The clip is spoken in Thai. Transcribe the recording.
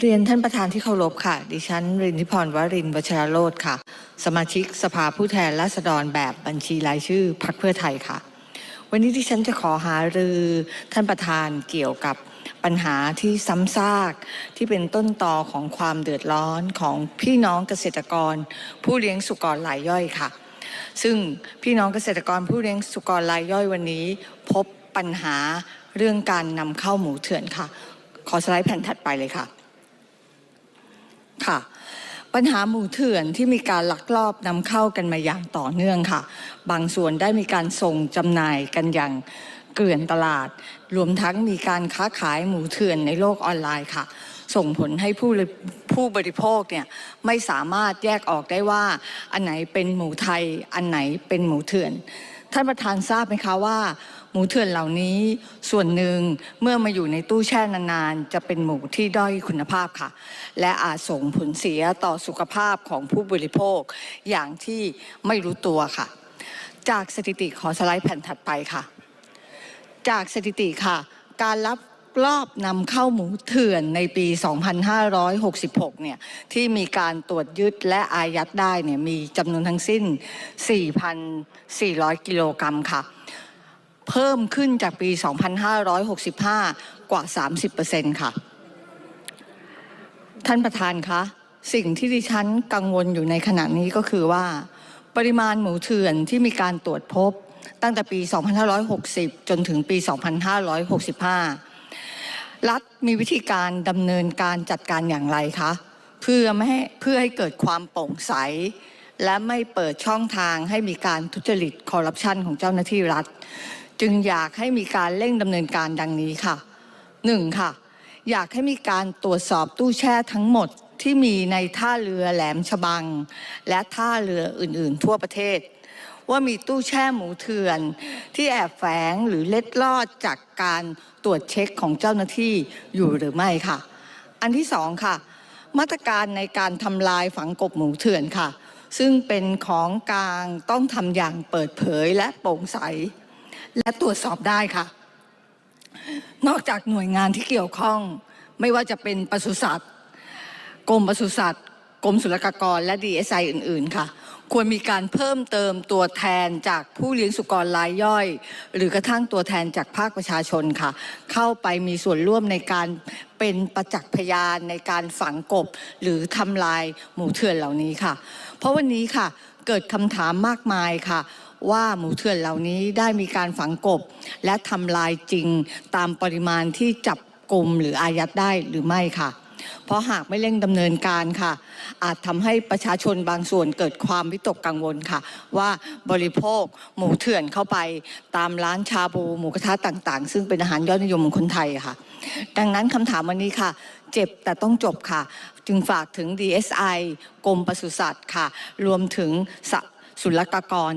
เรียนท่านประธานที่เคารพค่ะ ดิฉัน รินทิพรวรินทร์วชรโรธค่ะ สมาชิกสภาผู้แทนราษฎรแบบบัญชีรายชื่อพรรคเพื่อไทยค่ะ วันนี้ดิฉันจะขอหารือท่านประธานเกี่ยวกับปัญหาที่ซ้ำซากที่เป็นต้นตอของความเดือดร้อนของพี่น้องเกษตรกร ผู้เลี้ยงสุกรรายย่อยค่ะ ซึ่งพี่น้องเกษตรกรผู้เลี้ยงสุกรรายย่อยวันนี้ พบปัญหาเรื่องการนำเข้าหมูเถื่อนค่ะ ขอสไลด์แผ่นถัดไปเลยค่ะ ค่ะ ปัญหาหมูเถื่อนที่มีการลักลอบนำเข้ากันมาอย่างต่อเนื่องค่ะ บางส่วนได้มีการส่งจำหน่ายกันอย่างเกลื่อนตลาด รวมทั้งมีการค้าขายหมูเถื่อนในโลกออนไลน์ค่ะ ส่งผลให้ผู้ผู้บริโภคเนี่ยไม่สามารถแยกออกได้ว่า อันไหนเป็นหมูไทย อันไหนเป็นหมูเถื่อน ท่านประธานทราบไหมคะว่า หมูเถื่อนเหล่านี้ส่วนหนึ่งเมื่อมาอยู่ในตู้แช่นานๆ จะเป็นหมูที่ด้อยคุณภาพค่ะ และอาจส่งผลเสียต่อสุขภาพของผู้บริโภคอย่างที่ไม่รู้ตัวค่ะ จากสถิติขอสไลด์แผ่นถัดไปค่ะ จากสถิติค่ะ การรับ รอบนำเข้าหมูเถื่อนในปี 2566 เนี่ยที่มีการตรวจยึดและอายัดได้เนี่ยมีจำนวนทั้งสิ้น 4,400 กิโลกรัมค่ะ เพิ่มขึ้นจากปี 2565 กว่า 30%ค่ะ ท่านประธานคะสิ่งที่ดิฉันกังวลอยู่ในขณะนี้ก็คือว่า ปริมาณหมูเถื่อนที่มีการตรวจพบตั้งแต่ปี 2560 จนถึงปี 2565 รัฐมีวิธีการดำเนินการจัดการอย่างไรคะเพื่อไม่ให้เพื่อให้เกิดความโปร่งใส และไม่เปิดช่องทางให้มีการทุจริตคอร์รัปชันของเจ้าหน้าที่รัฐ จึงอยากให้มีการเร่งดำเนินการดังนี้ค่ะหนึ่งค่ะ อยากให้มีการตรวจสอบตู้แช่ทั้งหมด ที่มีในท่าเรือแหลมฉบัง และท่าเรืออื่นๆ ทั่วประเทศ ว่ามีตู้แช่หมูเถื่อน ที่แอบแฝงหรือเล็ดลอดจากการตรวจเช็คของเจ้าหน้าที่อยู่หรือไม่ค่ะ อันที่สองค่ะ มาตรการในการทำลายฝังกบหมูเถื่อนค่ะ ซึ่งเป็นของกลางต้องทำอย่างเปิดเผยและโปร่งใส และตรวจสอบได้ค่ะ นอกจากหน่วยงานที่เกี่ยวข้อง ไม่ว่าจะเป็นปศุสัตว์ กรมปศุสัตว์กรมศุลกากร และ DSI อื่น ๆ ค่ะ ควรมีการเพิ่มเติมตัวแทนจากผู้เลี้ยงสุกรรายย่อย หรือกระทั่งตัวแทนจากภาคประชาชนค่ะ เข้าไปมีส่วนร่วมในการเป็นประจักษ์พยานในการฝังกบ หรือทำลายหมูเถื่อนเหล่านี้ค่ะ เพราะวันนี้ค่ะเกิดคำถามมากมายค่ะว่าหมูเถื่อนเหล่านี้ได้มีการฝังกบ และทำลายจริงตามปริมาณที่จับกลุ่มหรืออายัดได้หรือไม่ค่ะ เพราะหากไม่เร่งดำเนินการค่ะ อาจทำให้ประชาชนบางส่วนเกิดความวิตกกังวลค่ะ ว่าบริโภคหมูเถื่อนเข้าไปตามร้านชาบูหมูกระทะต่างๆ ซึ่งเป็นอาหารยอดนิยมของคนไทยค่ะ ดังนั้นคำถามวันนี้ค่ะ เจ็บแต่ต้องจบค่ะ จึงฝากถึง DSI กรมปศุสัตว์ค่ะ รวมถึงสศุลกากร